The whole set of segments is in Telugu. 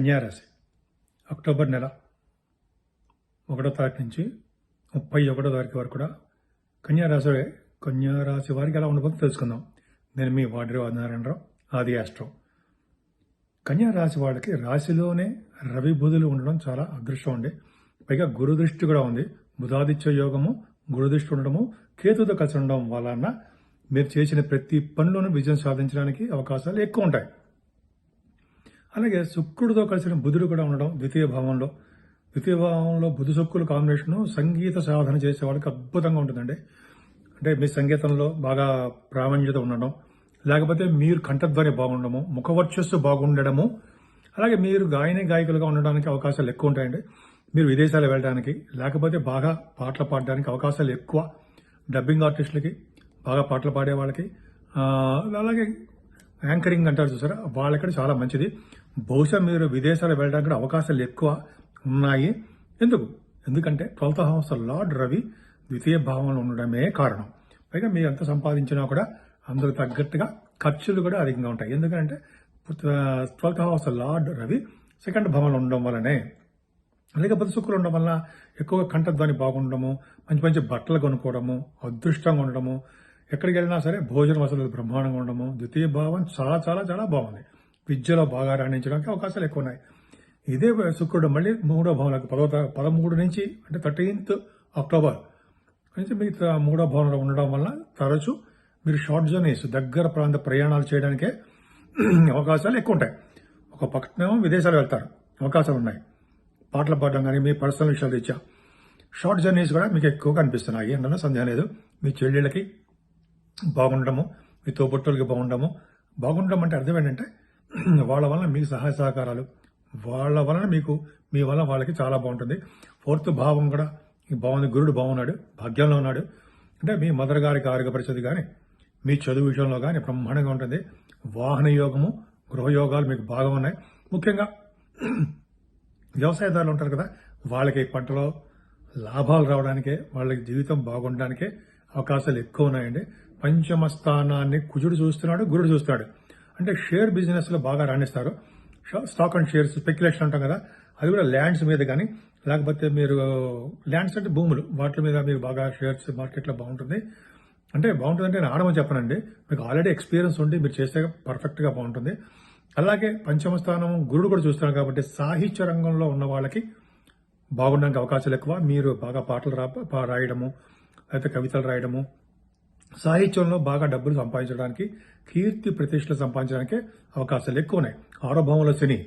కన్యారాశి. అక్టోబర్ నెల ఒకటో తారీఖు నుంచి ముప్పై ఒకటో తారీఖు వరకు కూడా కన్యారాశి కన్యారాశి వారికి ఎలా ఉండబోతుందో తెలుసుకుందాం. నేను మీ వాడ్రి నారాయణరావు ఆది ఆస్ట్రో. కన్యారాశి వాళ్ళకి రాశిలోనే రవి బుధులు ఉండడం చాలా అదృష్టం అండి. పైగా గురు దృష్టి కూడా ఉంది. బుధాదిత్య యోగము గురు దృష్టి ఉండడము కేతుతో కలిసి ఉండడం వలన మీరు చేసిన ప్రతి పనిలోనూ విజయం సాధించడానికి అవకాశాలు ఎక్కువ ఉంటాయి. అలాగే శుక్రుడితో కలిసిన బుధుడు కూడా ఉండడం ద్వితీయ భావంలో. ద్వితీయ భావంలో బుధ శుక్రుల కాంబినేషన్ సంగీత సాధన చేసే వాళ్ళకి అద్భుతంగా ఉంటుందండి. అంటే మీ సంగీతంలో బాగా ప్రావీణ్యత ఉండడం లేకపోతే మీరు కంఠధ్వని బాగుండడము ముఖవర్చస్సు బాగుండడము అలాగే మీరు గాయని గాయకులుగా ఉండడానికి అవకాశాలు ఎక్కువ ఉంటాయండి. మీరు విదేశాలు వెళ్ళడానికి లేకపోతే బాగా పాటలు పాడడానికి అవకాశాలు ఎక్కువ. డబ్బింగ్ ఆర్టిస్టులకి బాగా పాటలు పాడే వాళ్ళకి అలాగే యాంకరింగ్ అంటారు చూసారా? వాళ్ళకి చాలా మంచిది. బహుశా మీరు విదేశాలు వెళ్ళడానికి కూడా అవకాశాలు ఎక్కువ ఉన్నాయి. ఎందుకు? ఎందుకంటే ట్వెల్త్ హౌస్ లార్డ్ రవి ద్వితీయ భావంలో ఉండడమే కారణం. పైగా మీరు ఎంత సంపాదించినా కూడా అందుకు తగ్గట్టుగా ఖర్చులు కూడా అధికంగా ఉంటాయి. ఎందుకంటే twelfth house lord Ravi second భావంలో ఉండడం వల్లనే. లేకపోతే శుక్రులు ఉండడం వల్ల ఎక్కువగా కంఠధ్వని బాగుండడము మంచి మంచి బట్టలు కొనుక్కోవడము అదృష్టంగా ఉండడము ఎక్కడికి వెళ్ళినా సరే భోజనం అసలు బ్రహ్మాండంగా ఉండము ద్వితీయ భావం చాలా చాలా చాలా బాగుంది. విద్యలో బాగా రాణించడానికి అవకాశాలు ఎక్కువ ఉన్నాయి ఇదే శుక్రుడు మళ్ళీ మూడో భావనకు పదో పదమూడు నుంచి అంటే థర్టీన్త్ అక్టోబర్ నుంచి మీకు మూడో భవనంలో ఉండడం వల్ల తరచూ మీరు షార్ట్ జర్నీస్ దగ్గర ప్రాంత ప్రయాణాలు చేయడానికే అవకాశాలు ఎక్కువ ఉంటాయి ఒక పక్కనేమో విదేశాలు వెళ్తారు అవకాశాలు ఉన్నాయి. పాటలు పాడడం కానీ మీ పర్సనల్ విషయాలు తెచ్చా. షార్ట్ జర్నీస్ కూడా మీకు ఎక్కువగా అనిపిస్తున్నాయి అందులో సందేహం లేదు. మీ చెల్లెళ్ళకి బాగుండము మీ తోబుట్టులకి బాగుండము బాగుండడం అంటే అర్థం ఏంటంటే వాళ్ళ వలన మీకు సహాయ సహకారాలు వాళ్ళ వలన మీకు మీ వలన వాళ్ళకి చాలా బాగుంటుంది. ఫోర్త్ భావం కూడా బాగుంది గురుడు బాగున్నాడు భాగ్యంలో ఉన్నాడు. అంటే మీ మదర్ గారికి ఆరోగ్య పరిస్థితి కానీ మీ చదువు విషయంలో కానీ బ్రహ్మాండంగా ఉంటుంది. వాహన యోగము గృహయోగాలు మీకు బాగా ఉన్నాయి. ముఖ్యంగా వ్యవసాయదారులు ఉంటారు కదా వాళ్ళకి పంటలో లాభాలు రావడానికే వాళ్ళకి జీవితం బాగుండడానికే అవకాశాలు ఎక్కువ ఉన్నాయండి. పంచమ స్థానాన్ని కుజుడు చూస్తున్నాడు గురుడు చూస్తున్నాడు అంటే షేర్ బిజినెస్లో బాగా రాణిస్తారు. స్టాక్ అండ్ షేర్స్ స్పెక్యులేషన్ అంటాం కదా అది కూడా ల్యాండ్స్ మీద కానీ లేకపోతే మీరు ల్యాండ్స్ అంటే భూములు వాటి మీద మీరు బాగా షేర్స్ మార్కెట్లో బాగుంటుంది. అంటే బాగుంటుంది అంటే నేను ఆడమని చెప్పనండి. మీకు ఆల్రెడీ ఎక్స్పీరియన్స్ ఉండి మీరు చేస్తే పర్ఫెక్ట్గా బాగుంటుంది. అలాగే పంచమ స్థానం గురుడు కూడా చూస్తున్నారు కాబట్టి సాహిత్య రంగంలో ఉన్న వాళ్ళకి బాగుండడానికి అవకాశాలు ఎక్కువ. మీరు బాగా పాటలు రా రాయడము లేకపోతే కవితలు రాయడము సాహిత్యంలో బాగా డబ్బులు సంపాదించడానికి కీర్తి ప్రతిష్టలు సంపాదించడానికి అవకాశాలు ఎక్కువ ఉన్నాయి ఆరోభవంలో శని.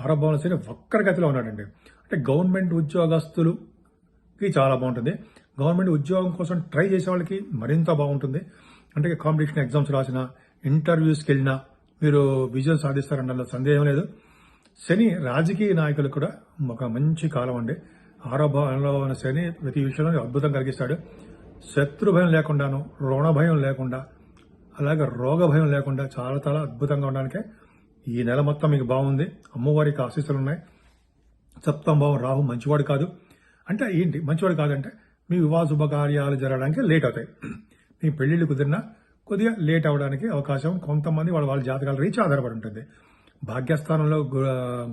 ఆరోభవంలో శని వక్రగతిలో ఉన్నాడండి. అంటే గవర్నమెంట్ ఉద్యోగస్తులుకి చాలా బాగుంటుంది. గవర్నమెంట్ ఉద్యోగం కోసం ట్రై చేసే వాళ్ళకి మరింత బాగుంటుంది. అంటే కాంపిటీషన్ ఎగ్జామ్స్ రాసిన ఇంటర్వ్యూస్కి వెళ్ళినా మీరు విజయం సాధిస్తారన్న సందేహం లేదు. శని రాజకీయ నాయకులకు కూడా ఒక మంచి కాలం అండి. ఆరోభంలో ఉన్న శని ప్రతి విషయంలో అద్భుతం కలిగిస్తాడు. శత్రు భయం లేకుండాను రుణభయం లేకుండా అలాగే రోగ భయం లేకుండా చాలా చాలా అద్భుతంగా ఉండడానికే ఈ నెల మొత్తం మీకు బాగుంది. అమ్మవారికి ఆశీస్సులు ఉన్నాయి సప్తం భావం రాహు మంచివాడు కాదు. అంటే ఏంటి? మంచివాడు కాదంటే మీ వివాహ శుభకార్యాలు జరగడానికి లేట్ అవుతాయి. మీ పెళ్ళిళ్ళు కుదిరినా కొద్దిగా లేట్ అవడానికి అవకాశం కొంతమంది వాళ్ళ వాళ్ళ జాతకాల రీచ్ ఆధారపడి ఉంటుంది. భాగ్యస్థానంలో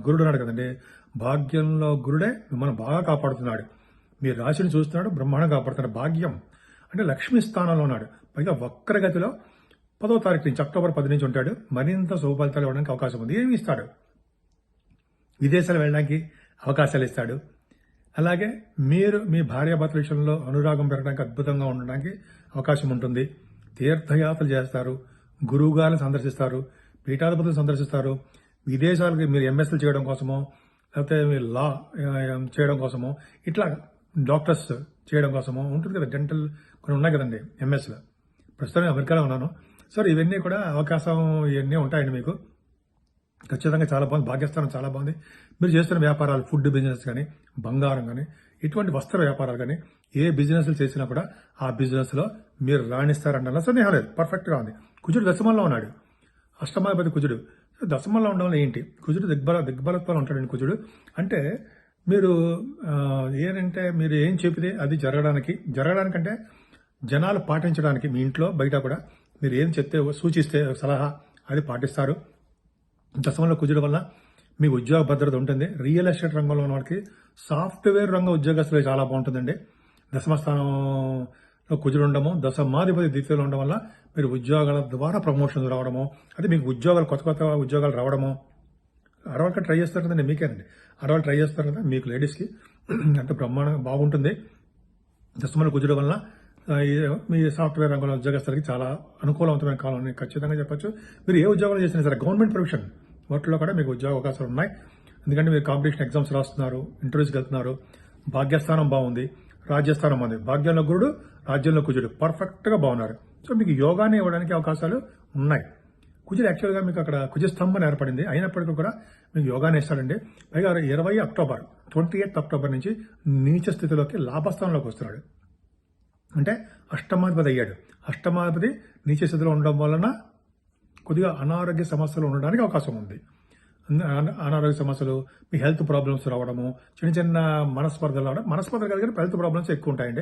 గురుడు ఉన్నాడు కదండి. భాగ్యంలో గురుడే మిమ్మల్ని బాగా కాపాడుతున్నాడు. మీ రాశిని చూస్తున్నాడు బ్రహ్మాండం కాపాడుతున్నాడు. భాగ్యం అంటే లక్ష్మీ స్థానంలో ఉన్నాడు. పైగా వక్రగతిలో పదో తారీఖు నుంచి అక్టోబర్ పది నుంచి ఉంటాడు. మరింత శుభఫలితాలు ఇవ్వడానికి అవకాశం ఉంది. ఏమి ఇస్తాడు. విదేశాలు వెళ్ళడానికి అవకాశాలు ఇస్తాడు. అలాగే మీరు మీ భార్యాభర్తల విషయంలో అనురాగం పెరగడానికి అద్భుతంగా ఉండడానికి అవకాశం ఉంటుంది. తీర్థయాత్రలు చేస్తారు. గురువుగారిని సందర్శిస్తారు. పీఠాధిపతులు సందర్శిస్తారు. విదేశాలకి మీరు ఎంఎస్ఎల్ చేయడం కోసమో లేకపోతే మీరు లా చేయడం కోసమో ఇట్లా డాక్టర్స్ చేయడం కోసమో ఉంటుంది కదా. డెంటల్ కొన్ని ఉన్నాయి కదండి ఎంఎస్లో ప్రస్తుతం అమెరికాలో ఉన్నాను. సార్ ఇవన్నీ కూడా అవకాశం ఇవన్నీ ఉంటాయండి మీకు. ఖచ్చితంగా చాలా బాగుంది. భాగ్యస్థానం చాలా బాగుంది. మీరు చేస్తున్న వ్యాపారాలు ఫుడ్ బిజినెస్ కానీ బంగారం కానీ ఇటువంటి వస్త్ర వ్యాపారాలు కానీ ఏ బిజినెస్లు చేసినా కూడా ఆ బిజినెస్లో మీరు రాణిస్తారన్న సందేహం లేదు పర్ఫెక్ట్గా ఉంది. కుజుడు దశమంలో ఉన్నాడు. అష్టమాధిపతి కుజుడు. దశమంలో ఉండడం ఏంటి? కుజుడు దిగ్బల దిగ్బలత్వాలు ఉంటాడండి కుజుడు. అంటే మీరు ఏంటంటే మీరు ఏం చెబితే అది జరగడానికి జరగడానికంటే జనాలు పాటించడానికి మీ ఇంట్లో బయట కూడా మీరు ఏం చెప్తే సూచిస్తే సలహా అది పాటిస్తారు. దశమంలో కుజుడు వల్ల మీకు ఉద్యోగ భద్రత ఉంటుంది. రియల్ ఎస్టేట్ రంగంలో ఉన్న వాళ్ళకి సాఫ్ట్వేర్ రంగ ఉద్యోగస్తులు చాలా బాగుంటుందండి. దశమ స్థానంలో కుజుడు ఉండము దశమాధిపతి ద్వితీయంలో ఉండడం వల్ల మీరు ఉద్యోగాల ద్వారా ప్రమోషన్ రావడము అదే మీకు ఉద్యోగాలు కొత్త కొత్త ఉద్యోగాలు రావడము. ఆడవాళ్ళకి ట్రై చేస్తారు కదండి మీకేనండి. ఆడవాళ్ళు ట్రై చేస్తారు కదా మీకు లేడీస్కి. అంటే బ్రహ్మాండంగా బాగుంటుంది. దశమలో కుజుడు వల్ల మీ సాఫ్ట్వేర్ రంగంలో ఉద్యోగస్తులకి చాలా అనుకూలవంతమైన కాలం అని ఖచ్చితంగా చెప్పొచ్చు. మీరు ఏ ఉద్యోగాలు చేసినా సరే గవర్నమెంట్ ప్రొఫెషన్ వాటిలో కూడా మీకు ఉద్యోగ అవకాశాలు ఉన్నాయి. ఎందుకంటే మీరు కాంపిటీషన్ ఎగ్జామ్స్ రాస్తున్నారు ఇంటర్వ్యూస్కి వెళ్తున్నారు భాగ్యస్థానం బాగుంది రాజ్యస్థానం బాగుంది. భాగ్యంలో గురుడు రాజ్యంలో కుజుడు పర్ఫెక్ట్గా బాగున్నారు. సో మీకు యోగాని ఇవ్వడానికి అవకాశాలు ఉన్నాయి. కుజుడు యాక్చువల్గా మీకు అక్కడ కుజస్తంభం ఏర్పడింది. అయినప్పటికీ కూడా మీకు యోగాని ఇస్తాడండి. పైగా ఇరవై అక్టోబర్ ట్వంటీ ఎయిత్ అక్టోబర్ నుంచి నీచ స్థితిలోకి లాభస్థానంలోకి వస్తున్నాడు. అంటే అష్టమాధిపతి అయ్యాడు అష్టమాధిపతి నీచ స్థితిలో ఉండడం వలన కొద్దిగా అనారోగ్య సమస్యలు ఉండడానికి అవకాశం ఉంది. అన- అనారోగ్య సమస్యలు మీ హెల్త్ ప్రాబ్లమ్స్ రావడము చిన్న చిన్న మనస్పర్ధలు రావడం మనస్పర్ధలు కలిగిన హెల్త్ ప్రాబ్లమ్స్ ఎక్కువ ఉంటాయండి.